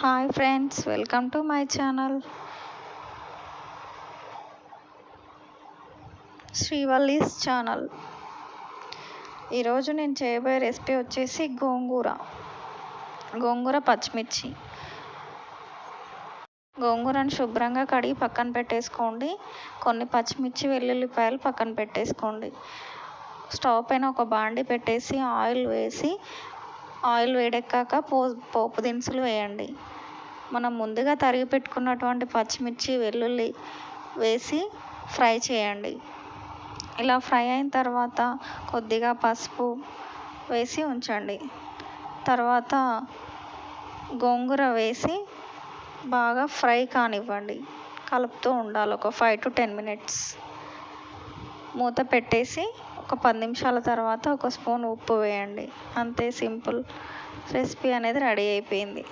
Hi friends welcome to my channel Srivalli's channel ఈరోజు నేను చేయబోయే రెసిపీ వచ్చేసి గోంగూర. గోంగూర పచ్చిమిర్చి. గోంగూరను శుభ్రంగా కడిగి పక్కన పెట్టేసుకోండి. కొన్ని పచ్చిమిర్చి వెల్లుల్లిపాయలు పక్కన పెట్టేసుకోండి. స్టవ్ పైన ఒక బాండి పెట్టేసి ఆయిల్ వేసి ఆయిల్ వేడెక్కాక పో పోపు దినుసులు వేయండి. మనం ముందుగా తరిగి పెట్టుకున్నటువంటి పచ్చిమిర్చి వెల్లుల్లి వేసి ఫ్రై చేయండి. ఇలా ఫ్రై అయిన తర్వాత కొద్దిగా పసుపు వేసి ఉంచండి. తర్వాత గోంగూర వేసి బాగా ఫ్రై కానివ్వండి. కలుపుతూ ఉండాలి ఒక ఫైవ్ టు టెన్ మినిట్స్. మూత పెట్టేసి ఒక పది నిమిషాల తర్వాత ఒక స్పూన్ ఉప్పు వేయండి. అంతే సింపుల్. రెసిపీ అనేది రెడీ అయిపోయింది.